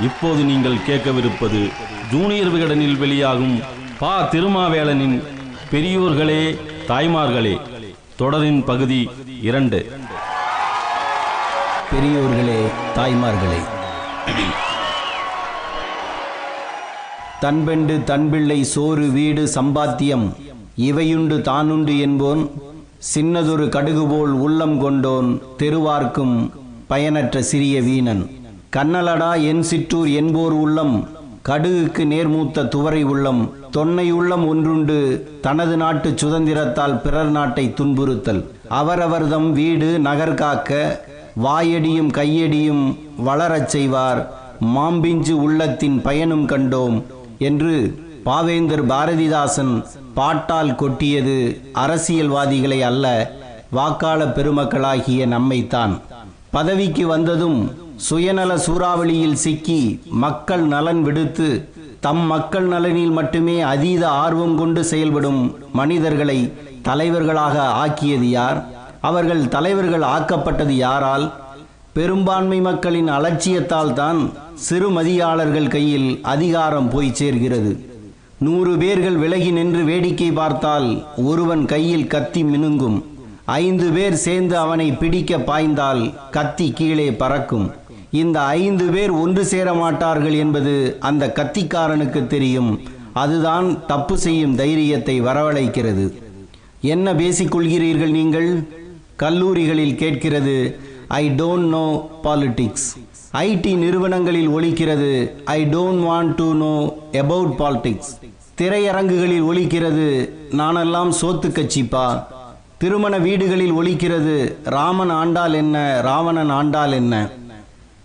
இப்போது நீங்கள் கேட்கவிருப்பது ஜூனியர் விகடனில் வெளியாகும் பா. திருமாவேளனின் பெரியோர்களே தாய்மார்களே தொடரின் பகுதி இரண்டு. பெரியோர்களே தாய்மார்களே தன்பெண்டு தன்பிள்ளை சோறு வீடு சம்பாத்தியம் இவையுண்டு தானுண்டு என்போன். சின்னதொரு கடுகு போல் உள்ளம் கொண்டோன் தெருவார்க்கும் பயனற்ற சிறிய வீணன். கண்ணலடா என் சிற்றூர் என்போர் உள்ளம். கடுகுக்கு நேர்மூத்த துவரை உள்ளம். தொன்னை உள்ளம் ஒன்றுண்டு தனது நாட்டு சுதந்திரத்தால் பிறர் நாட்டை துன்புறுத்தல். அவரவர்தம் வீடு நகர் காக்க வாயடியும் கையடியும் வளரச் செய்வார். மாம்பிஞ்சு உள்ளத்தின் பயனும் கண்டோம் என்று பாவேந்தர் பாரதிதாசன் பாட்டால் கொட்டியது அரசியல்வாதிகளை அல்ல வாக்காள பெருமக்களாகிய நம்மைத்தான். பதவிக்கு வந்ததும் சுயநல சூறாவளியில் சிக்கி மக்கள் நலன் விடுத்து தம் மக்கள் நலனில் மட்டுமே அதீத ஆர்வம் கொண்டு செயல்படும் மனிதர்களை தலைவர்களாக ஆக்கியது யார்? அவர்கள் தலைவர்கள் ஆக்கப்பட்டது யாரால்? பெரும்பான்மை மக்களின் அலட்சியத்தால் தான் சிறுமதியாளர்கள் கையில் அதிகாரம் போய் சேர்கிறது. நூறு பேர்கள் விலகி நின்று வேடிக்கை பார்த்தால் ஒருவன் கையில் கத்தி மினுங்கும். ஐந்து பேர் சேர்ந்து அவனை பிடிக்க பாய்ந்தால் கத்தி கீழே பறக்கும். இந்த ஐந்து பேர் ஒன்று சேர மாட்டார்கள் என்பது அந்த கத்திக்காரனுக்கு தெரியும். அதுதான் தப்பு செய்யும் தைரியத்தை வரவழைக்கிறது. என்ன பேசிக்கொள்கிறீர்கள் நீங்கள்? கல்லூரிகளில் கேட்கிறது I don't know politics IT நிறுவனங்களில் ஒழிக்கிறது I don't want to know about politics திரையரங்குகளில் ஒழிக்கிறது நானெல்லாம் சோத்து கட்சிப்பா திருமண வீடுகளில் ஒழிக்கிறது ராமன் ஆண்டால் என்ன ராவணன் ஆண்டால் என்ன?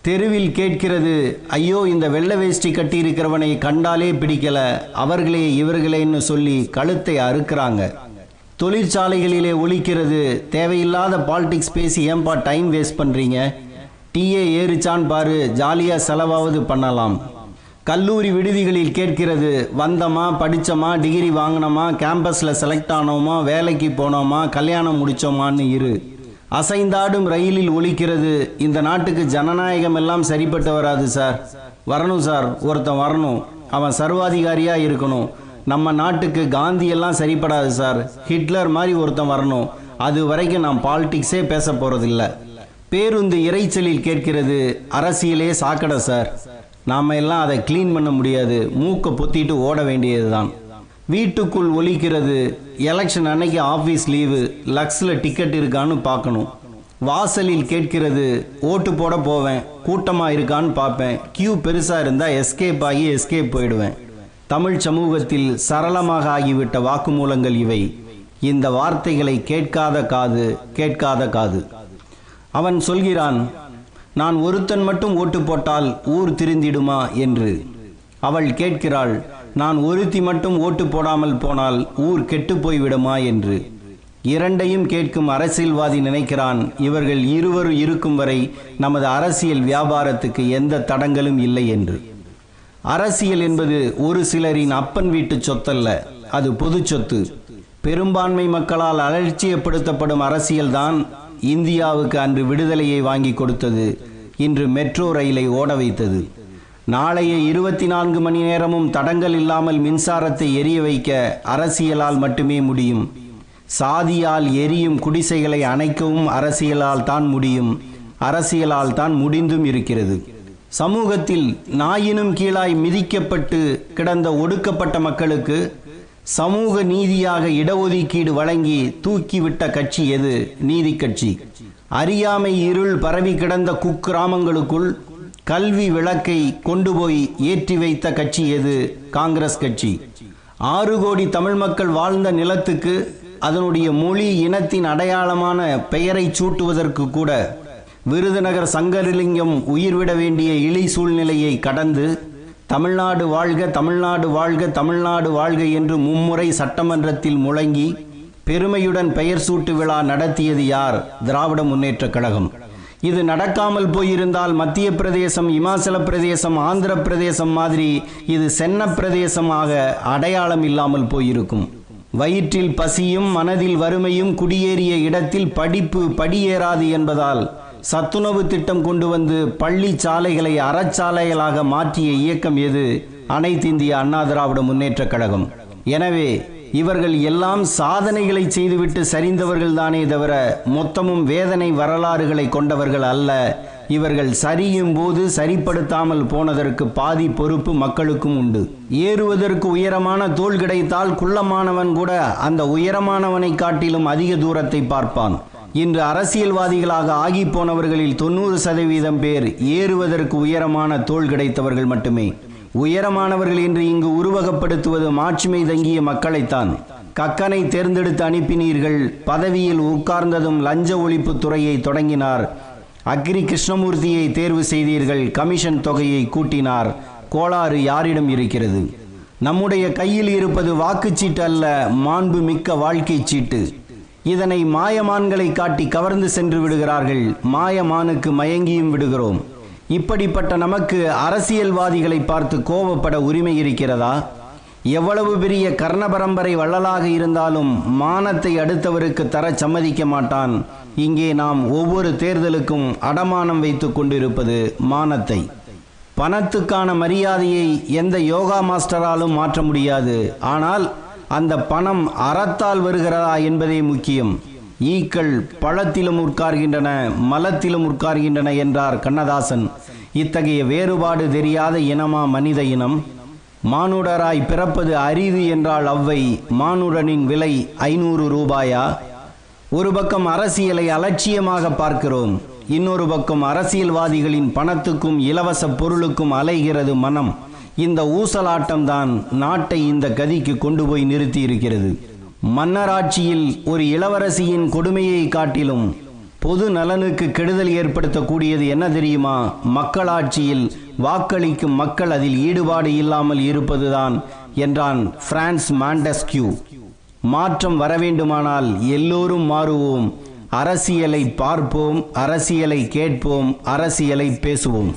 தெருவில் கேட்கிறது ஐயோ இந்த வெள்ளை வேஷ்டி கட்டியிருக்கிறவனை கண்டாலே பிடிக்கல. அவர்களே இவர்களேன்னு சொல்லி கழுத்தை அறுக்கிறாங்க. தொழிற்சாலைகளிலே ஒழிக்கிறது. தேவையில்லாத பாலிடிக்ஸ் பேசி ஏன்பா டைம் வேஸ்ட் பண்ணுறீங்க டீயே ஏறிச்சான் பாரு ஜாலியாக செலவாவது பண்ணலாம். கல்லூரி விடுதிகளில் கேட்கிறது வந்தோமா படித்தோமா டிகிரி வாங்கினோமா கேம்பஸில் செலக்ட் ஆனோமா வேலைக்கு போனோமா கல்யாணம் முடிச்சோமான்னு இரு. அசைந்தாடும் ரயிலில் ஒழிக்கிறது இந்த நாட்டுக்கு ஜனநாயகம் எல்லாம் சரிப்பட்டு வராது சார். வரணும் சார். ஒருத்தன் வரணும். அவன் சர்வாதிகாரியா இருக்கணும். நம்ம நாட்டுக்கு காந்தி எல்லாம் சரிப்படாது சார். ஹிட்லர் மாதிரி ஒருத்தன் வரணும். அது வரைக்கும் நான் பாலிடிக்ஸே பேச போறதில்ல. பேருந்து இறைச்சலில் கேட்கிறது. அரசியலே சாக்கடை சார். நாம எல்லாம் அதை க்ளீன் பண்ண முடியாது. மூக்கை பொத்திட்டு ஓட வேண்டியதுதான். வீட்டுக்குள் ஒலிக்கிறது. எலெக்ஷன் அன்னைக்கு ஆஃபீஸ் லீவு லக்ஸில் டிக்கெட் இருக்கான்னு பார்க்கணும். வாசலில் கேட்கிறது ஓட்டு போட போவேன் கூட்டமாக இருக்கான்னு பார்ப்பேன். கியூ பெருசாக இருந்தால் எஸ்கேப் ஆகி எஸ்கேப் போயிடுவேன். தமிழ் சமூகத்தில் சரளமாக ஆகிவிட்ட வாக்குமூலங்கள் இவை. இந்த வார்த்தைகளை கேட்காத காது கேட்காத காது. அவன் சொல்கிறான் நான் ஒருத்தன் மட்டும் ஓட்டு போட்டால் ஊர் திருந்திடுமா? என்று. அவள் கேட்கிறாள் நான் ஒருத்தி மட்டும் ஓட்டு போடாமல் போனால் ஊர் கெட்டுப் போய்விடுமா என்று. இரண்டையும் கேட்கும் அரசியல்வாதி நினைக்கிறான் இவர்கள் இருவரும் இருக்கும் வரை நமது அரசியல் வியாபாரத்துக்கு எந்த தடங்களும் இல்லை என்று. அரசியல் என்பது ஒரு சிலரின் அப்பன் வீட்டு சொத்தல்ல அது பொது சொத்து. பெரும்பான்மை மக்களால் அலட்சியப்படுத்தப்படும் அரசியல்தான் இந்தியாவுக்கு அன்று விடுதலையை வாங்கி கொடுத்தது இன்று மெட்ரோ ரயிலை ஓட வைத்தது. நாளைய இருபத்தி நான்கு மணி நேரமும் தடங்கள் இல்லாமல் மின்சாரத்தை எரிய வைக்க அரசியலால் மட்டுமே முடியும். சாதியால் எரியும் குடிசைகளை அணைக்கவும் அரசியலால் தான் முடியும். அரசியலால் தான் முடிந்தும் இருக்கிறது. சமூகத்தில் நாயினும் கீழாய் மிதிக்கப்பட்டு கிடந்த ஒடுக்கப்பட்ட மக்களுக்கு சமூக நீதியாக இடஒதுக்கீடு வழங்கி தூக்கிவிட்ட கட்சி எது? நீதி கட்சி. அறியாமை இருள் பரவி கிடந்த குக்கிராமங்களுக்குள் கல்வி விளக்கை கொண்டு போய் ஏற்றி வைத்த கட்சி எது? காங்கிரஸ் கட்சி. ஆறு கோடி தமிழ் மக்கள் வாழ்ந்த நிலத்துக்கு அதனுடைய மொழி இனத்தின் அடையாளமான பெயரை சூட்டுவதற்கு கூட விருதுநகர் சங்கரலிங்கம் உயிர்விட வேண்டிய இழி சூழ்நிலையை கடந்து தமிழ்நாடு வாழ்க தமிழ்நாடு வாழ்க தமிழ்நாடு வாழ்க என்று மும்முறை சட்டமன்றத்தில் முழங்கி பெருமையுடன் பெயர் சூட்டு விழா நடத்தியது யார்? திராவிட முன்னேற்றக் கழகம். இது நடக்காமல் போயிருந்தால் மத்திய பிரதேசம் இமாச்சல பிரதேசம் ஆந்திர பிரதேசம் மாதிரி இது சென்ன பிரதேசமாக அடையாளம் இல்லாமல் போயிருக்கும். வயிற்றில் பசியும் மனதில் வறுமையும் குடியேறிய இடத்தில் படிப்பு படியேறாது என்பதால் சத்துணவு திட்டம் கொண்டு வந்து பள்ளி சாலைகளை அறச்சாலைகளாக மாற்றிய இயக்கம் எது? அனைத்து இந்திய அண்ணா திராவிட முன்னேற்றக் கழகம். எனவே இவர்கள் எல்லாம் சாதனைகளை செய்துவிட்டு சரிந்தவர்கள் தானே தவிர மொத்தமும் வேதனை வரலாறுகளை கொண்டவர்கள் அல்ல. இவர்கள் சரியும் போது சரிப்படுத்தாமல் போனதற்கு பாதி பொறுப்பு மக்களுக்கும் உண்டு. ஏறுவதற்கு உயரமான தோல் கிடைத்தால் குள்ளமானவன் கூட அந்த உயரமானவனை காட்டிலும் அதிக தூரத்தை பார்ப்பான். இன்று அரசியல்வாதிகளாக ஆகி போனவர்களில் தொண்ணூறு சதவீதம் பேர் ஏறுவதற்கு உயரமான தோல் கிடைத்தவர்கள் மட்டுமே. உயரமானவர்கள் என்று இங்கு உருவகப்படுத்துவது மாட்சிமை தங்கிய மக்களைத்தான். கக்கனை தேர்ந்தெடுத்து அனுப்பினீர்கள் பதவியில் உட்கார்ந்ததும் லஞ்ச ஒழிப்பு துறையை தொடங்கினார். அக்ரி கிருஷ்ணமூர்த்தியை தேர்வு செய்தீர்கள் கமிஷன் தொகையை கூட்டினார். கோளாறு யாரிடம் இருக்கிறது? நம்முடைய கையில் இருப்பது வாக்குச்சீட்டு அல்ல மாண்பு மிக்க வாழ்க்கை சீட்டு. இதனை மாயமான்களை காட்டி கவர்ந்து சென்று விடுகிறார்கள் மாயமானுக்கு மயங்கியும் விடுகிறோம். இப்படிப்பட்ட நமக்கு அரசியல்வாதிகளை பார்த்து கோபப்பட உரிமை இருக்கிறதா? எவ்வளவு பெரிய கர்ண பரம்பரை வள்ளலாக இருந்தாலும் மானத்தை அடுத்தவருக்கு தர சம்மதிக்க மாட்டான். இங்கே நாம் ஒவ்வொரு தேர்தலுக்கும் அடமானம் வைத்துக் கொண்டிருப்பது மானத்தை. பணத்துக்கான மரியாதையை எந்த யோகா மாஸ்டராலும் மாற்ற முடியாது. ஆனால் அந்த பணம் அறத்தால் வருகிறதா என்பதே முக்கியம். ஈக்கள் பழத்திலும் உட்கார்கின்றன மலத்திலும் உட்கார்கின்றன என்றார் கண்ணதாசன். இத்தகைய வேறுபாடு தெரியாத இனமா மனித இனம்? மானுடராய் பிறப்பது அரிது என்றால் அவ்வை மானுடனின் விலை ஐநூறு ரூபாயா? ஒரு பக்கம் அரசியலை அலட்சியமாக பார்க்கிறோம் இன்னொரு பக்கம் அரசியல்வாதிகளின் பணத்துக்கும் இலவச பொருளுக்கும் அலைகிறது மனம். இந்த ஊசலாட்டம்தான் நாட்டை இந்த கதிக்கு கொண்டு போய் நிறுத்தி இருக்கிறது மன்னராட்சியில் ஒரு இளவரசியின் கொடுமையை காட்டிலும் பொது நலனுக்கு கெடுதல் ஏற்படுத்தக்கூடியது என்ன தெரியுமா? மக்களாட்சியில் வாக்களிக்கும் மக்கள் அதில் ஈடுபாடு இல்லாமல் இருப்பதுதான் என்றான் பிரான்ஸ் மாண்டஸ்கியூ. மாற்றம் வரவேண்டுமானால் எல்லோரும் மாறுவோம். அரசியலை பார்ப்போம் அரசியலை கேட்போம் அரசியலை பேசுவோம்.